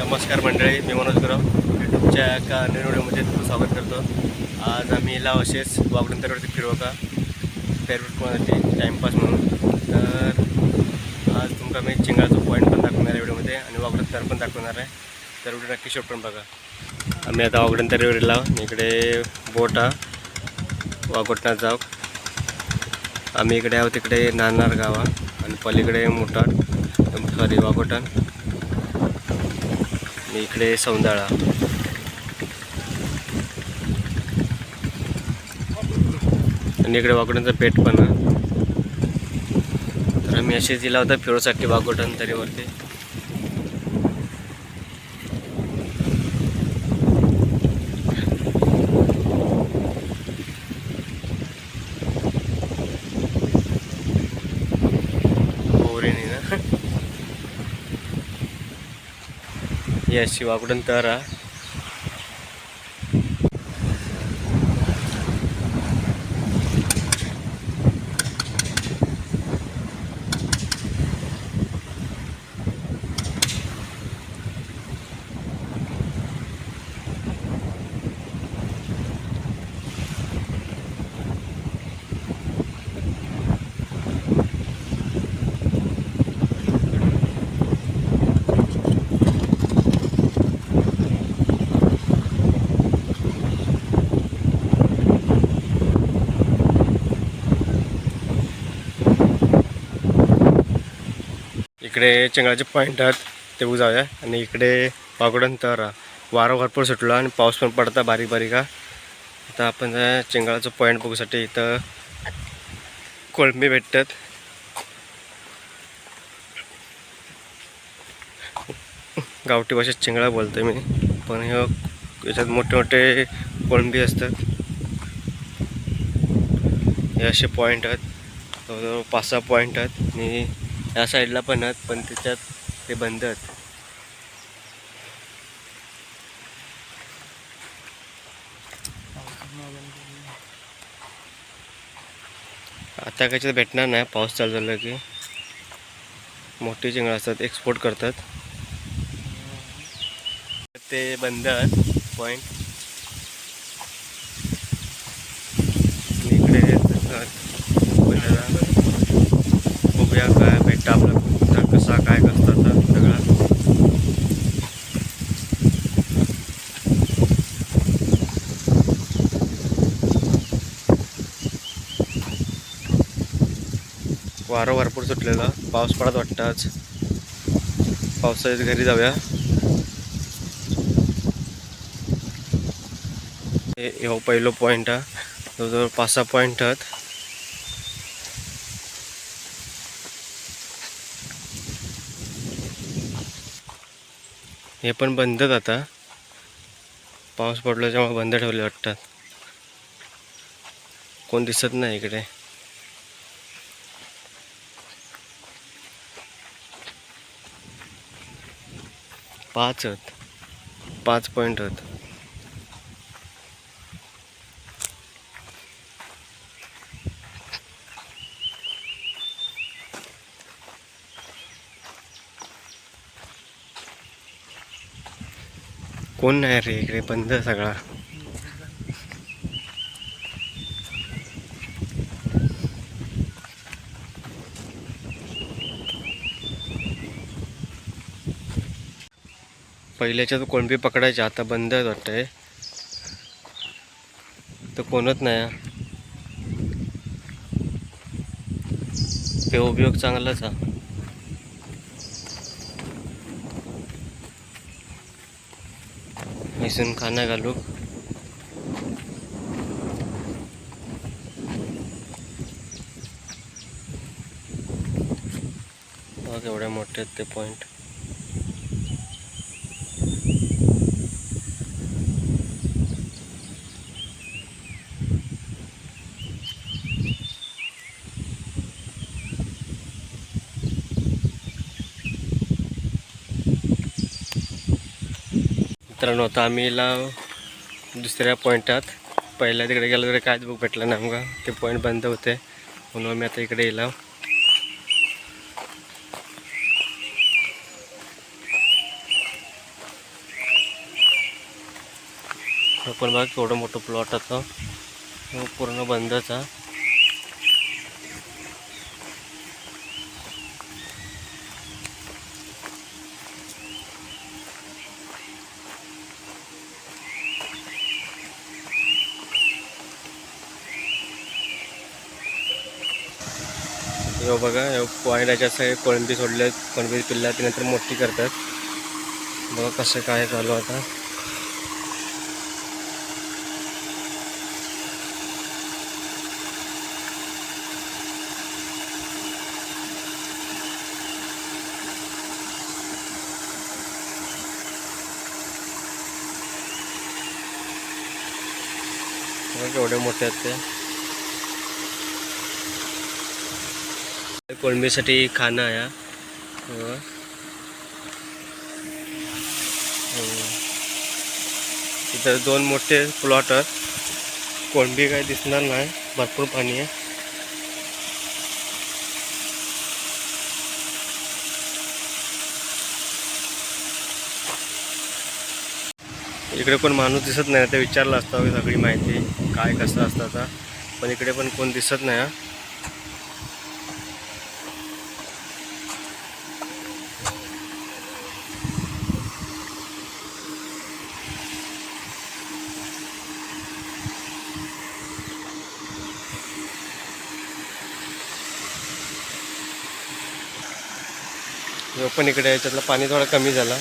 नमस्कार मंडळी मी मनोज गुरव. तुमच्या एका नवीन व्हिडिओमध्ये तुमचं स्वागत करतो. आज आम्ही लाव असेच वागडंतरवरती का? फेरवटमध्ये टाईमपास म्हणून. तर आज तुमका मी चिंगाचा पॉईंट पण दाखवणार आहे व्हिडिओमध्ये आणि वागडंतर पण दाखवणार आहे. तर व्हिडिओ नक्की शेवट पण बघा. आम्ही आता वागडंतरीवर लाव इकडे बोट हा वागोटणार जाऊ. आम्ही इकडे आहोत तिकडे नाणार गावा आणि पलीकडे मोठा सॉरी वागोटण आणि इकडे सौंदाळा. आणि इकडे वागोटणचा पेट पण तर आम्ही असे दिला होता फिरोसाठी वागोटण ही अशी वाकडून इकडे चिंगळाचे पॉईंट आहेत ते बघू जाऊया. आणि इकडे वाकडून तर वारं वारा भरपूर सुटला आणि पाऊस पण पडता बारीक बारीक. आता आपण त्या चिंगळाचं पॉईंट बघूसाठी इथं कोळंबी भेटतात. गावठी भाषेत चिंगळा बोलतोय मी पण हे याच्यात मोठे मोठे कोळंबी असतात. हे असे पॉईंट आहेत. जवळजवळ पाच सहा पॉईंट आहेत. आणि या साईडला पण आहेत पण त्याच्यात ते बंद आहेत. आता काहीच भेटणार नाही पाऊस चालू झाला की. मोठी चिंगळं असतात एक्सपोर्ट करतात. ते बंद आहेत पॉईंट इकडे बघूया काय भेटतं आपलं कुठं कसा काय कसं आता सगळा? वारं भरपूर सुटलेला. पाऊस पडत वाटतं आज. घरी जाऊया. हे हो पहिलो पॉईंट हा जवळजवळ पाच सहा पॉईंट आहेत. हे पण बंदच आता. पाऊस पडल्याच्यामुळे बंद ठेवले वाटतात. कोण दिसत नाही इकडे. पाच होत पाच पॉईंट होत कोण नाही रे इकडे बंद सगळा. पहिल्याच्या तर कोणबी पकडायचे आता बंद आहे वाटतंय. तर कोणच नाही. ते उपयोग चांगलाच हा मिसून खाना घालू. बघ एवढ्या मोठे आहेत ते पॉईंट मित्रांनो आता आम्हीला दुसऱ्या पॉईंटात पहिल्या तिकडे गेलो तरी कायच बुक भेटलं ना आमका ते पॉईंट बंद होते. म्हणून आम्ही आता इकडे येला पण बघ केवढं मोठं प्लॉट होतं पूर्ण बंदच आहे. हे बघा यो पॉईंट सगळे कोळंबी सोडले कोळंबी पिल्ला त्यानंतर मोठी करतात. बघा कसं काय चालू आता. केवढे मोठे आहेत ते. कोळंबीसाठी खाणं आहे. इथं दोन मोठे प्लॉट आहेत. कोळंबी काही दिसणार नाही. भरपूर पाणी आहे. इकडे कोण माणूस दिसत नाही. ते विचारलं असतं सगळी माहिती. काय कसं असतं आता. पण इकडे पण कोण दिसत नाही. हा. पण इकडे याच्यातलं पाणी थोडं कमी झालं.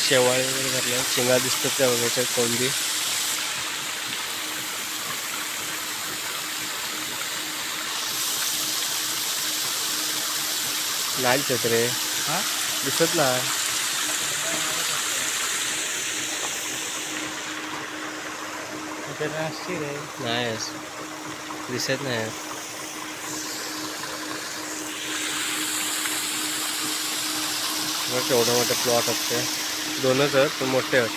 शेवाळे वगैरे घातल्या शेंगा दिसतात त्या वगैरे कोंबी. नाही दिसत रे हा? दिसत रे नाही आहेस. दिसत नाही. बघ केवढं मोठं प्लॉट असते दोनच आहेत पण मोठे आहेत.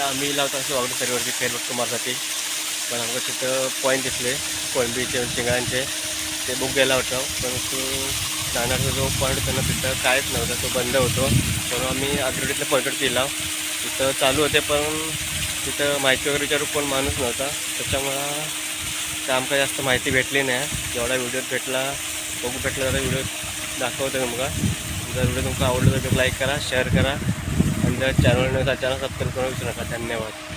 आम्ही लावतो असं वागडं तरीवरती फेरवट मारसाठी पण आमचं तिथं पॉईंट दिसले. कोळंबीचे चिंगळांचे ते बुक गेला होता. परंतु नाणारचा जो पॉईंट होता ना तिथं कायच नव्हतं तो बंद होतो. म्हणून आम्ही आगरडीतल्या पॉईंट दिला तिथं चालू होते पण तिथं माहिती वगैरे विचारू कोण माणूस नव्हता. त्याच्यामुळं तर आमका जास्त माहिती भेटली नाही. जेवढा व्हिडिओ भेटला बघू भेटला तर व्हिडिओ दाखवतो तुमका जर व्हिडिओ तुमका आवडला तर लाईक करा शेअर करा. आणि जर चॅनल नव्हता चॅनल सबस्क्राईब करून विसरू नका. धन्यवाद.